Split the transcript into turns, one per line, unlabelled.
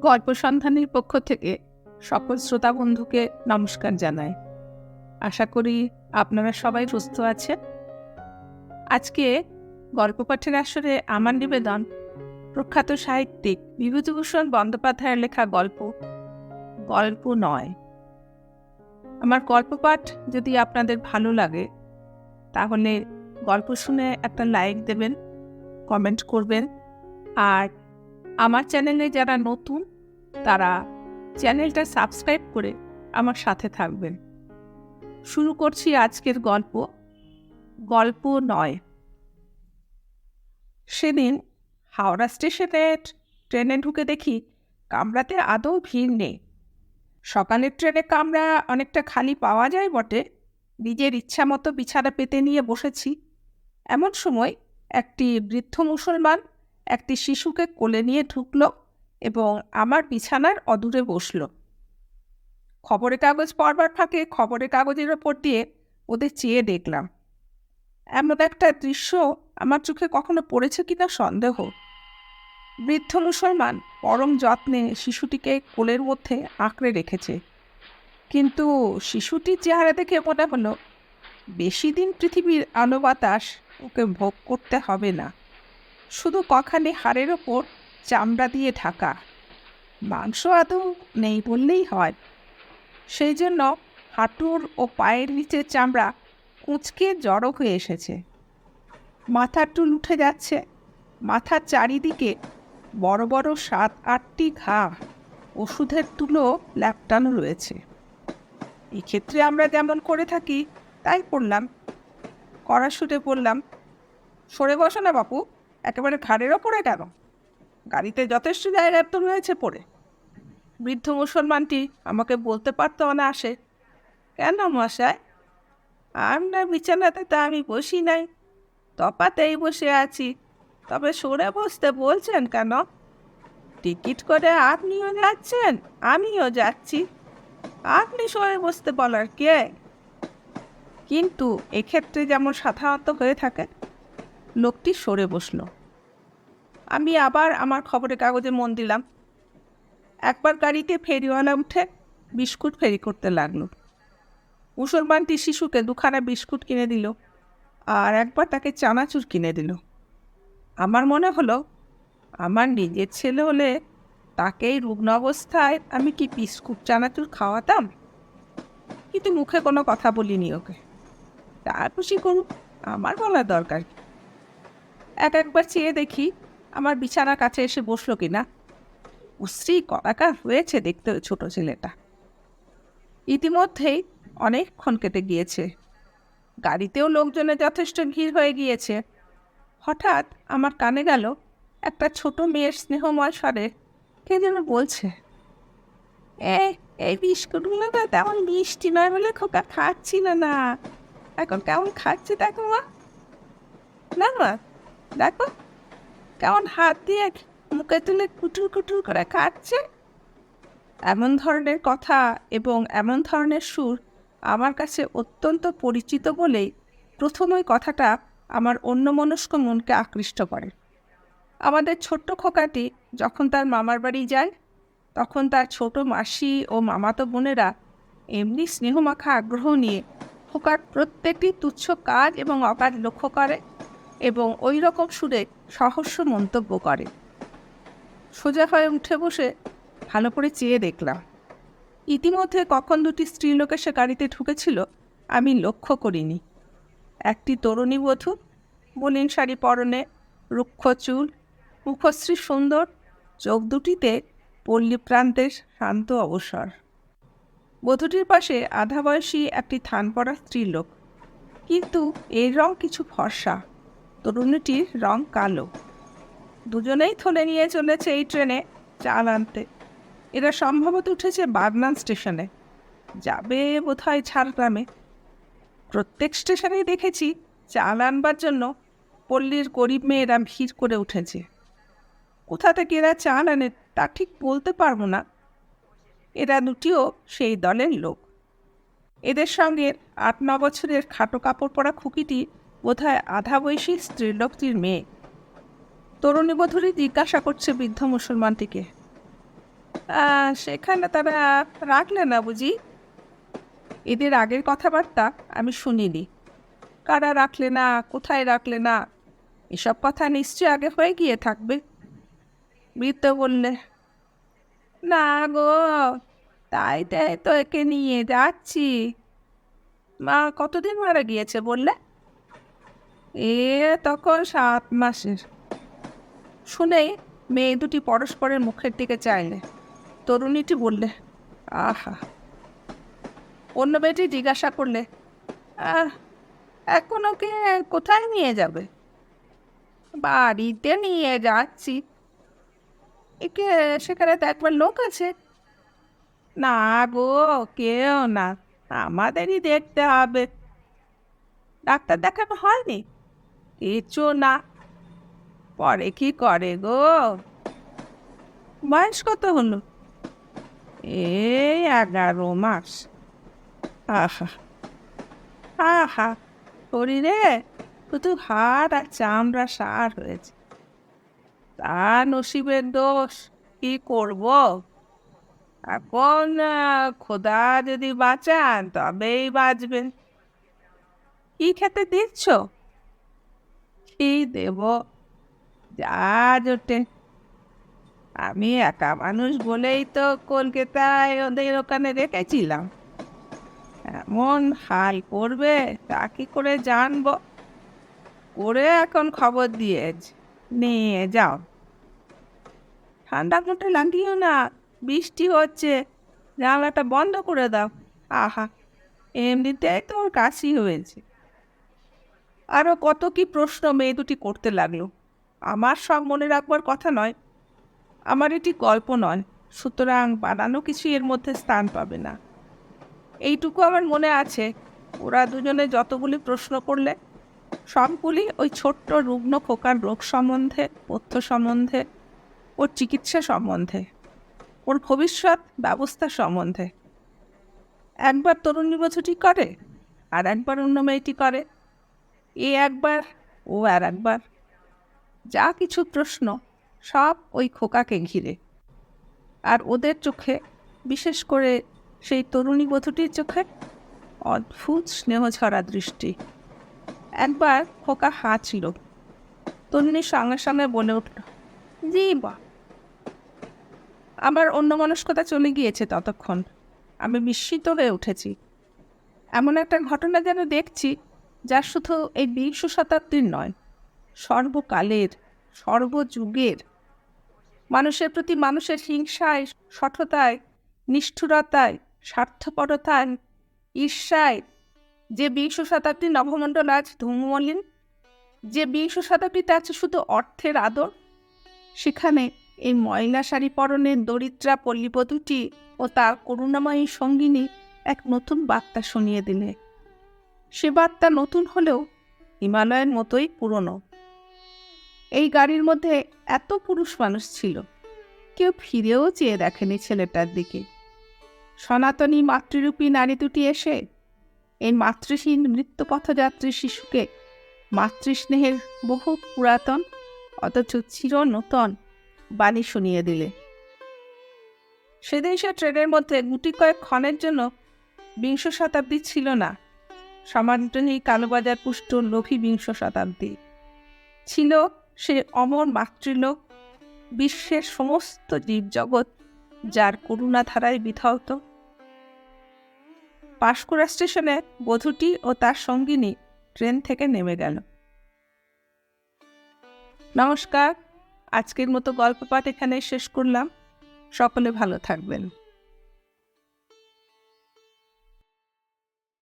গল্প সন্ধানের পক্ষ থেকে সকল শ্রোতা বন্ধুকে নমস্কার জানাই। আশা করি আপনারা সবাই সুস্থ আছেন। আজকে গল্প পাঠের আসরে আমার নিবেদন প্রখ্যাত সাহিত্যিক বিভূতিভূষণ বন্দ্যোপাধ্যায়ের লেখা গল্প গল্প নয়। আমার গল্প পাঠ যদি আপনাদের ভালো লাগে, তাহলে গল্প শুনে একটা লাইক দেবেন, কমেন্ট করবেন, আর আমার চ্যানেলে যারা নতুন, তারা চ্যানেলটা সাবস্ক্রাইব করে আমার সাথে থাকবেন। শুরু করছি আজকের গল্প গল্প নয়। সেদিন হাওড়া স্টেশনে ট্রেনে ঢুকে দেখি কামরাতে আদৌ ভিড় নেই। সকালের ট্রেনে কামরা অনেকটা খালি পাওয়া যায় বটে। নিজের ইচ্ছা মতো বিছানা পেতে নিয়ে বসেছি। এমন সময় একটি বৃদ্ধ মুসলমান একটি শিশুকে কোলে নিয়ে ঢুকল এবং আমার বিছানার অদূরে বসল। খবরের কাগজ পড়বার ফাঁকে খবরের কাগজের ওপর দিয়ে ওদের চেয়ে দেখলাম। এমন একটা দৃশ্য আমার চোখে কখনো পড়েছে কিনা সন্দেহ। বৃদ্ধ মুসলমান পরম যত্নে শিশুটিকে কোলের মধ্যে আঁকড়ে রেখেছে। কিন্তু শিশুটির চেহারা দেখে মনে হলো, বেশি দিন পৃথিবীর আলো বাতাস ওকে ভোগ করতে হবে না। শুধু কখানে হাড়ের ওপর চামড়া দিয়ে ঢাকা। মাংস আদৌ নেই বললেই হয়। সেই জন্য হাঁটুর ও পায়ের নিচের চামড়া কুঁচকে জড়ো হয়ে এসেছে। মাথার টুল উঠে যাচ্ছে। মাথার চারিদিকে বড় বড় সাত আটটি ঘা ওষুধের তুলো ল্যাপটানো রয়েছে। এক্ষেত্রে আমরা যেমন করে থাকি, তাই করলাম। কড়া শুটে বললাম, সরে বসো না বাপু। একেবারে ঘাড়ের ওপরে কেন? গাড়িতে যথেষ্ট জায়গা তো রয়েছে পড়ে। বৃদ্ধ মুসলমানটি আমাকে বলতে পারতো না আসে কেন মশাই? আমরা বিছানাতে তা আমি বসি নাই। তপাতেই বসে আছি। তবে সরে বসতে বলছেন কেন? টিকিট করে আপনিও যাচ্ছেন, আমিও যাচ্ছি। আপনি সরে বসতে বলার কে? কিন্তু এক্ষেত্রে যেমন সাধারণত হয়ে থাকে লোকটি সরে বসল। আমি আবার আমার খবরের কাগজে মন দিলাম। একবার গাড়িতে ফেরিওয়ালা উঠে বিস্কুট ফেরি করতে লাগল। মুসলমানটি শিশুকে দুখানা বিস্কুট কিনে দিল আর একবার তাকে চানাচুর কিনে দিল। আমার মনে হলো, আমার নিজের ছেলে হলে তাকেই রুগ্ন অবস্থায় আমি কি বিস্কুট, চানাচুর খাওয়াতাম? কিন্তু মুখে কোনো কথা বলিনি ওকে। তার খুশি করুক আমার বলার দরকার কি? এক একবার চেয়ে দেখি আমার বিছানার কাছে এসে বসল কিনা উশ্রী কলাকার হয়েছে দেখতে ছোট ছেলেটা ইতিমধ্যেই অনেকক্ষণ কেটে গিয়েছে গাড়িতেও লোকজনের যথেষ্ট ভিড় হয়ে গিয়েছে হঠাৎ আমার কানে গেল একটা ছোট মেয়ের স্নেহময় স্বরে কে যেন বলছে এ এই বিস্কুটগুলো তো তেমন মিষ্টি নয় বলে খোকা খাচ্ছি না না এখন কেমন খাচ্ছে দেখো মা না মা দেখো, কেমন হাত দিয়ে মুখে তুলে কুটুর কুটুর করে খাচ্ছে এমন ধরনের কথা এবং এমন ধরনের সুর আমার কাছে অত্যন্ত পরিচিত বলেই প্রথম ওই কথাটা আমার অন্যমনস্ক মনকে আকৃষ্ট করে। আমাদের ছোট্ট খোকাটি যখন তার মামার বাড়ি যায়, তখন তার ছোট মাসি ও মামাতো বোনেরা এমনি স্নেহমাখা আগ্রহ নিয়ে খোকার প্রত্যেকটি তুচ্ছ কাজ এবং অকাজ লক্ষ্য করে। এবং ওই রকম সুরে সহস্র মন্তব্য করে। সোজা হয়ে উঠে বসে ভালো করে চেয়ে দেখলাম। ইতিমধ্যে কখন দুটি স্ত্রীলোক এসে গাড়িতে ঢুকেছিল, আমি লক্ষ্য করিনি। একটি তরুণী বধূ, মলিন শাড়ি পরনে, রুক্ষ চুল, মুখশ্রী সুন্দর, চোখ দুটিতে পল্লী প্রান্তের শান্ত অবসর। বধূটির পাশে আধা বয়সী একটি থান পড়া স্ত্রীলোক। কিন্তু এর রং কিছু ফর্সা। তরুণীটির রং কালো। দুজনেই থলে নিয়ে চলেছে এই ট্রেনে চাল আনতে। এরা সম্ভবত উঠেছে বাগনান স্টেশনে। যাবে বোধহয় ঝাড়গ্রামে। প্রত্যেক স্টেশনেই দেখেছি চাল আনবার জন্য পল্লীর গরিব মেয়েরা ভিড় করে উঠেছে। কোথা থেকে এরা চাল আনে তা ঠিক বলতে পারব না। এরা দুটিও সেই দলের লোক। এদের সঙ্গে আট ন বছরের খাটো কাপড় পরা খুকিটি বোধহয় আধা বয়সী স্ত্রীলোকটির মেয়ে। তরুণী বধূরী জিজ্ঞাসা করছে বৃদ্ধ মুসলমানটিকে। সেখানে তারা রাখলে না বুঝি? এদের আগের কথাবার্তা আমি শুনিনি। কারা রাখলে না, কোথায় রাখলে না, এসব কথা নিশ্চয় আগে হয়ে গিয়ে থাকবে। বৃদ্ধ বললে, না গো, তাই তাই তো একে নিয়ে যাচ্ছি। মা কতদিন মারা গিয়েছে বললে? এ তখন সাত মাসের। শুনেই মেয়ে দুটি পরস্পরের মুখের দিকে চাইলে। তরুণীটি বললে, আহা। অন্য মেয়েটি জিজ্ঞাসা করলে এখন ওকে কোথায় নিয়ে যাবে? বাড়িতে নিয়ে যাচ্ছি। একে সেখানে তো একবার লোক আছে? না গো, কেউ না। আমাদেরই দেখতে হবে। ডাক্তার দেখানো হয়নি? কিছু না। পরে কি করে গো? বয়স কত হলো? এই এগারো মাস। আহা। আহা, শরীরে শুধু হাড় আর চামড়া সার হয়েছে। তা নসিবের দোষ কি করব? এখন খোদা যদি বাঁচান তবেই বাঁচবেন। কি খেতে দিচ্ছ? কি দেব। যা জোটে। আমি একা মানুষ বলেই তো কলকাতায় ওদের ওখানে রেখেছিলাম। এমন হাল করবে, তা কি করে জানব? করে এখন খবর দিয়েছে নিয়ে যাও। ঠান্ডা মোটে লাগিও না, বৃষ্টি হচ্ছে। জানলাটা বন্ধ করে দাও। আহা, এমনিতেই তোর কাশি হয়েছে। আরও কত কি প্রশ্ন মেয়ে দুটি করতে লাগল। আমার সব মনে রাখবার কথা নয়, আমার এটি গল্প নয়, সুতরাং বানানো কিছু এর মধ্যে স্থান পাবে না। এইটুকু আমার মনে আছে, ওরা দুজনে যতগুলি প্রশ্ন করলে, সবগুলি ওই ছোট্ট রুগ্ন খোকার রোগ সম্বন্ধে, পথ্য সম্বন্ধে, ওর চিকিৎসা সম্বন্ধে, ওর ভবিষ্যৎ ব্যবস্থা সম্বন্ধে। একবার তরুণী বছরটি করে, আর একবার অন্য মেয়েটি করে। এ একবার, ও আর একবার। যা কিছু প্রশ্ন, সব ওই খোকাকে ঘিরে। আর ওদের চোখে, বিশেষ করে সেই তরুণী বধূটির চোখে, অদ্ভুত স্নেহ ছড়া দৃষ্টি। একবার খোকা হাঁচল তরুণীর সঙ্গে সঙ্গে বলে উঠল, জি বা আমার অন্য মনস্কতা চলে গিয়েছে ততক্ষণ। আমি বিস্মিত হয়ে উঠেছি। এমন একটা ঘটনা যেন দেখছি যা শুধু এই বিংশ শতাব্দীর নয়, সর্বকালের, সর্বযুগের। মানুষের প্রতি মানুষের হিংসায়, সঠতায়, নিষ্ঠুরতায়, স্বার্থপরতায়, ঈর্ষায়। যে বিংশ শতাব্দীর নবমণ্ডল আজ ধূমমলিন, যে বিংশ শতাব্দীতে আছে শুধু অর্থের আদর, সেখানে এই ময়লা শাড়ি পরনের দরিদ্রা পল্লীবধূটি ও তার করুণাময়ী সঙ্গিনী এক নতুন বার্তা শুনিয়ে দিলে। সে বার্তা নতুন হলেও হিমালয়ের মতোই পুরনো। এই গাড়ির মধ্যে এত পুরুষ মানুষ ছিল, কেউ ফিরেও চেয়ে দেখেনি ছেলেটার দিকে। সনাতনী মাতৃরূপী নারী দুটি এসে এই মাতৃহীন মৃত্যুপথযাত্রী শিশুকে মাতৃস্নেহের বহু পুরাতন, অথচ চির নূতন বাণী শুনিয়ে দিলে। সেদিন সে ট্রেনের মধ্যে গুটি কয়েক ক্ষণের জন্য বিংশ শতাব্দী ছিল না। সমান্তনী কালোবাজার পুষ্ট লোভী বিংশ শতাব্দী। ছিল সে অমর মাতৃলোক, বিশ্বের সমস্ত জীবজগৎ যার করুণাধারায় বিধৌত। পাশকুড়া স্টেশনে বধূটি ও তার সঙ্গিনী ট্রেন থেকে নেমে গেল। নমস্কার, আজকের মতো গল্প পাঠ এখানেই শেষ করলাম। সকলে ভালো থাকবেন।